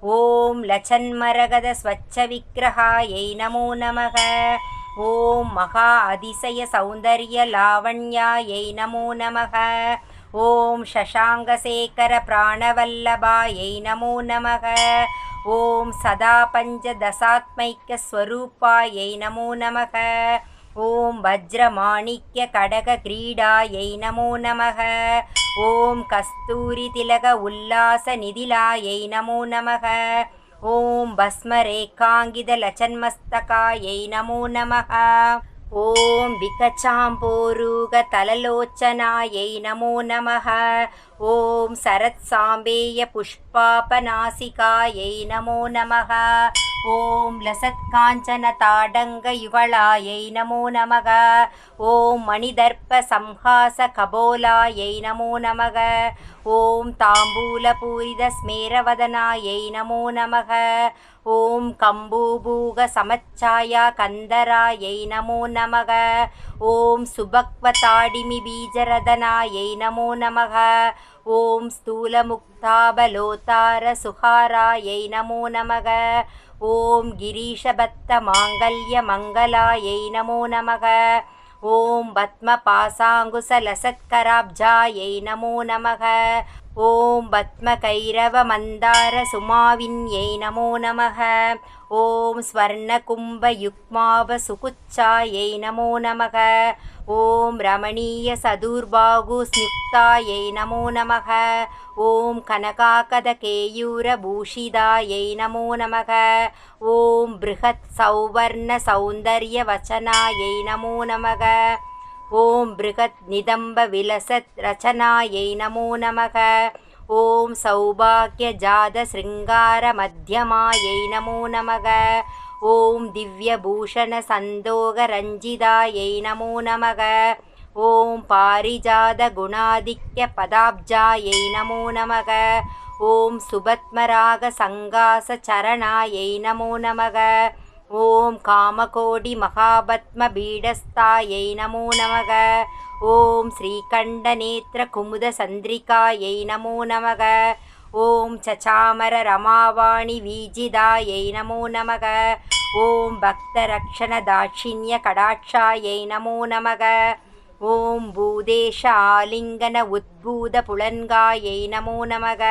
ஓம் லச்சன்மரகத ஸ்வச்ச விக்கிரகாயை நமோ நமக. ஓம் மகா அதிசய சௌந்தரிய லாவண்யாயை நமோ நமக. ஓம் சசாங்கசேகர பிராணவல்லபாயை நமோ நமக. ஓம் சதா பஞ்சதசாத்மைக்க ஸ்வரூபாயை நமோ நமக. ஓம் வஜ்ரமாணிக்ய கடக கிரீடாயை நமோ நமக. ஓம் கஸ்தூரி திலக உல்லாச நிதிலாயை நமோ நமக. ஓம் பஸ்மரேகாங்கித லச்சன்மஸ்தகாயை நமோ நமக. ஓம் விகச்சாம்போரூக தலலோச்சனாயை நமோ நமக. ஓம் சரத் சாம்பேய புஷ்பாபநாசிகாயை நமோ நமக. ॐ लसत्काञ्चनताडङ्गयुगलायै नमो नमः ॐ मणिदर्पसंहासकबोलायै नमो नमः ॐ ताम्बूलपूरितस्मेरवदनायै नमो नमः ॐ कम्बूभूगसमच्चाया कन्दरायै नमो नमः ॐ सुभक्वताडिमिबीजरदनायै नमो नमः ॐ स्थूलमुक्ताबलोतारसुहारायै नमो नमः ஓம் கிரீஷபத்த மாங்கல்ய மங்களாயை நமோ நமக. ஓம் பத்ம பாசாங்குசலசத்கராப்ஜாயை நமோ நமக. ஓம் பத்ம கைரவ மந்தார சுமாவின் ஏய் நமோ நமக. ஓம் ஸ்வர்ண கும்ப யுக்மாவ சுகுச்சாயை நமோ நமக. ஓம் ரமணீய சதுர்பாகு ஸ்யுக்தாயை நமோ நமக. ஓம் கனகாகத கேயூர பூஷிதாயை நமோ நமக. ஓம் பிருகத் சௌவர்ண சௌந்தர்ய வச்சனாயை நமோ நமக. ஓம் பிருகத் நிதம்ப விலசத் ரச்சனாயை நமோ நமக ஓம் சௌபாகிய ஜாத சிருங்கார மத்தியமாயை நமோ நமக ஓம் திவ்யபூஷண சந்தோக ரஞ்சிதாயை நமோ நமக ஓம் பாரிஜாத குணாதிக்ய பதாப்ஜாயை நமோ நமக ஓம் சுபத்மராக சங்காச சரணாயை நமோ நமக ஓம் காமகோடி மகாபத்ம பீடஸ்தாயை நமோ நமக. ஓம் ஸ்ரீகண்டநேத்திர குமுத சந்திரிகாயை நமோ நமக. ஓம் சச்சாமர ரமாவாணி வீஜிதாயை நமோ நமக. ஓம் பக்தரக்ஷண தாட்சிணிய கடாட்சாயை நமோ நமக. ஓம் பூதேஷ ஆலிங்கன உத்பூத புலன்காயை நமோ நமக.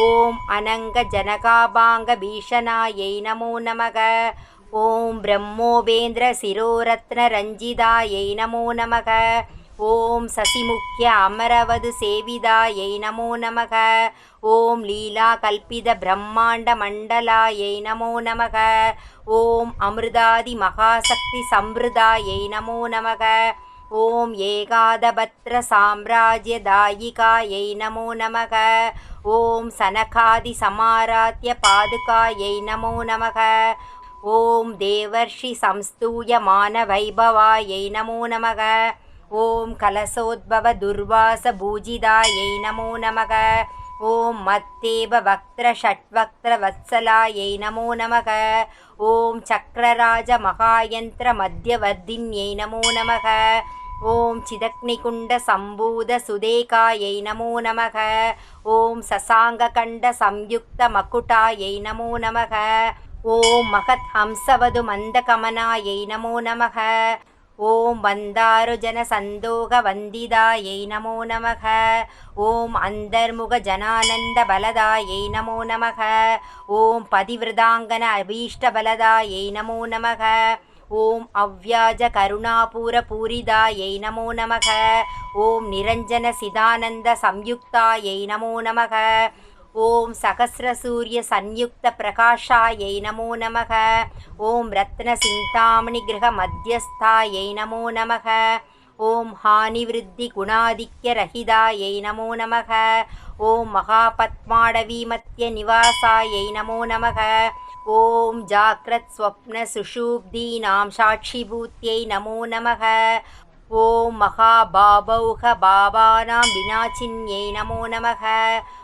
ஓம் அனங்க ஜனகாபாங்க பீஷணாயை நமோ நமக. ஓம் பிரம்மோபேந்திர சிரோரத்ன ரஞ்சிதாயை நமோ நமக. ஓம் சசிமுக்கிய அமரவது சேவிதாயை நமோ நமக. ஓம் லீலா கல்பித பிரம்மாண்ட மண்டலாயை நமோ நமக. ஓம் அமிர்தாதி மகாசக்தி சம்பிருதாயை நமோ நமக. ॐ एकादभद्रसाम्राज्यदायिकायै नमो नमः ॐ सनकादिसमाराध्यपादुकायै नमो नमः ॐ देवर्षिसंस्तूयमानवैभवायै नमो नमः ॐ कलशोद्भवदुर्वासभूजिदायै नमो नमः ॐ मत्तेव वक्त्रषट्वक्त्रवत्सलायै नमो नमः ॐ चक्रराजमहायन्त्रमध्यवर्धिन्यै नमो नमः ஓம் சிதக்னிகுண்ட சம்பூத சுதேகாயை நமோ நமக. ஓம் சசாங்ககண்ட சம்யுக்த மக்குட்டாயை நமோ நமக. ஓம் மகத் ஹம்சவது மந்த கமனாயை நமோ நமக. ஓம் வந்தாருஜன சந்தோக வந்திதாயை நமோ நமக. ஓம் அந்தர்முக ஜனானந்த பலதாயை நமோ நமக. ஓம் பதிவிரதாங்கன அபீஷ்ட பலதாயை நமோ நமக. ஓம் அவ்வியாஜ கருணாபூரபூரிதாயை நமோ நமக. ஓம் நிரஞ்சன சிதானந்த சம்யுக்தாயை நமோ நமக. ஓம் சகசிரசூரிய சன்யுக்த பிரகாஷாயை நமோ நமக. ஓம் ரத்ன சிந்தாமணி கிரக மத்தியஸ்தாயை நமோ நமக. ஓம் ஹானிவிருத்தி குணாதிக்ய ரஹிதாயை நமோ நமக. ஓம் மகாபத்மாடவீமத்திய நிவாசாயை நமோ நமக. ॐ साक्षीभूत नमो नमः। ஓம் மகாபாபௌக பாபானாம் வினாச்சின்யை நமோ நமக.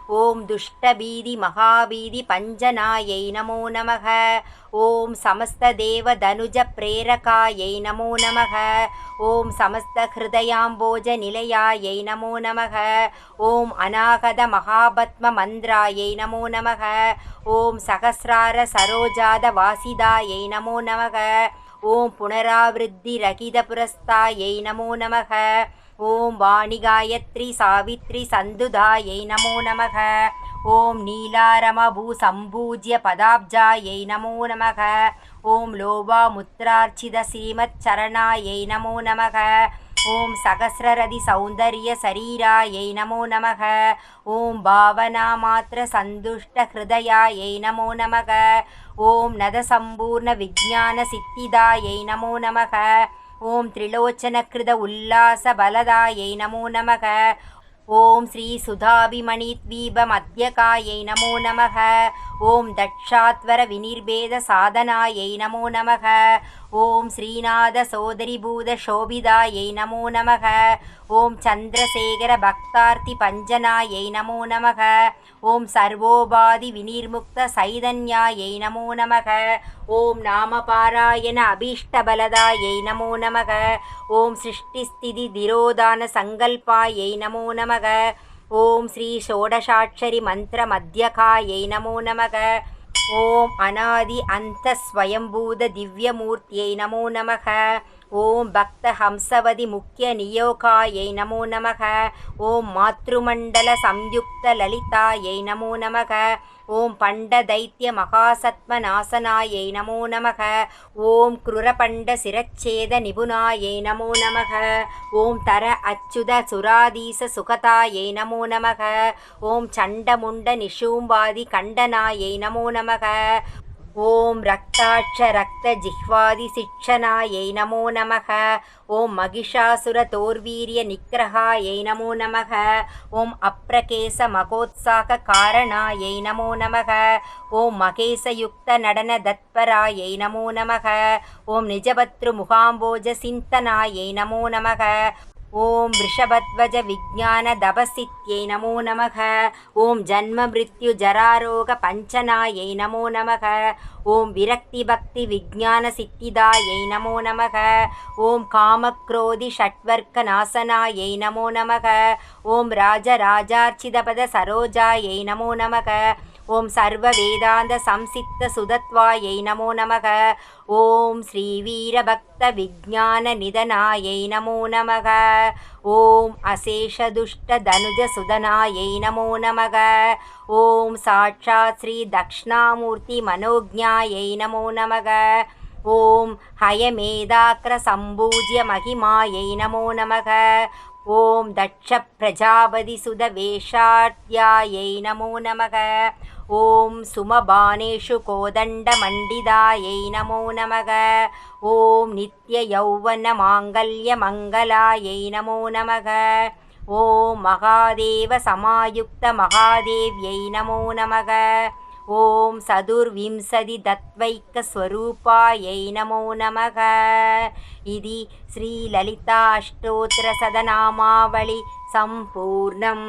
ஓம் துஷ்டபீதி மகாபீதி பஞ்சனாயை நமோ நமக. ஓம் சமஸ்தேவ தனுஜ பிரேரகாயை நமோ நமக. ஓம் சமஸ்தஹிருதயாம்போஜ நிலையாயை நமோ நமக. ஓம் அநாகத மகாபத்ம மந்திராயை நமோ நமக. ஓம் சகசிரார சரோஜாத வாசிதாயை நமோ நமக. ஓம் புனராவிருத்திரகிதபுரஸ்தாயை நமோ நமக. ஓம் வாணி காயத்ரி சாவித்ரி சந்துதாயை நமோ நமக. ஓம் நீலாரமபூ சம்பூஜ்ய பதாப்ஜாயை நமோ நமக. ஓம் லோபாமுத்ரார்ச்சித ஸ்ரீமச்சரணாயை நமோ நமக. ஓம் சகசிரரதி சௌந்தரிய சரீராயை நமோ நமக. ஓம் பாவனா மாத்திர சந்துஷ்ட ஹிருதயாயை நமோ நமக. ஓம் நத சம்பூர்ண விஜான சித்திதாயை நமோ நமக. ஓம் திரிலோச்சனகிருத உல்லாச பலதாயை நமோ நமக. ஓம் ஸ்ரீ சுதாபிமணித்வீபமத்யகாயை நமோ நமக. ஓம் தட்சாத்வர வினிர்பேத சாதனாயை நமோ நமக. ஓம் ஸ்ரீநாத சோதரிபூத சோபிதாயை நமோ நமக. ஓம் சந்திரசேகர பக்தார்த்தி பஞ்சனாயை நமோ நமக. ஓம் சர்வோபாதி வினிர்முக்த சைதன்யாயை நமோ நமக. ஓம் நாமபாராயண அபீஷ்டபலதாயை நமோ நமக. ஓம் சிருஷ்டிஸ்திதி திரோதான சங்கல்பாயை நமோ நமக. ஓம் ஸ்ரீ ஷோடசாட்சரி மந்திர மத்தியகாயை நமோ நமக. ஓம் அனாதி அந்த ஸ்வயம்பூத திவ்யமூர்த்தியை நமோ நமக. ஓம் பக்த ஹம்சவதி முக்கிய நியோகாயை நமோ நமக. ஓம் மாத்ருமண்டல சம்யுக்த லலிதாயை நமோ நமக. ஓம் பண்ட தைத்திய மகாசத்ம நாசனாயை நமோ நமக. ஓம் குருரபண்ட சிரச்சேத நிபுணாயை நமோ நமக. ஓம் தர அச்சுத சுராதீச சுகதாயை நமோ நமக. ஓம் சண்டமுண்ட நிஷூம்பாதி கண்டனாயை நமோ நமக. ரக்தாட்ச ரக்த ஜிஹ்வாதி சிக்ஷனாயை நமோ நமக ஓம் மகிஷாசுர தோர்வீரிய நிக்கிரகாயை நமோ நமக ஓம் அப்ரகேச மகோத்சாக காரணாயை நமோ நமக ஓம் மகேசயுக்த நடன தத்பராயை நமோ நமக ஓம் நிஜபத்ரு முகாம்போஜ சிந்தனாயை நமோ நமக ॐ वृषभध्वजविज्ञानदपसित्यै नमो नमः ॐ जन्ममृत्युजरारोगपञ्चनायै नमो नमः ॐ विरक्तिभक्तिविज्ञानसिद्धिदायै नमो नमः ॐ कामक्रोधिषट्वर्कनाशनायै नमो नमः ॐ राजराजार्चितपदसरोजायै नमो नमः ஓம் சர்வ வேதாந்த சம்சித்த சுதத்வாயை நமோ நமக. ஓம் ஸ்ரீ வீரபக்த விஜான நிதனாயை நமோ நமக. ஓம் அசேஷதுஷ்ட தனுஜ சுதனாயை நமோ நமக. ஓம் சாட்சாத் ஸ்ரீ தக்ஷணாமூர்த்தி மனோஜாயை நமோ நமக. ஓம் ஹயமேதாக்கிரசம்பூஜ்ய மகிமாயை நமோ நமக. ஓம் தட்ச பிரஜாபதி சுதவேஷாத்யாயை நமோ நமக. ஓம் சுமபானேஷு கோதண்டமண்டிதாயை நமோ நமக. ஓம் நித்ய யௌவன மாங்கல்ய மங்களாயை நமோ நமக. ஓம் மகாதேவ சமாயுக்த மகாதேவியை நமோ நமக. ॐ चतुर्विंशतितत्त्वैकस्वरूपायै नमो नमः इति श्रीललिता अष्टोत्तरशतनामावळि सम्पूर्णम्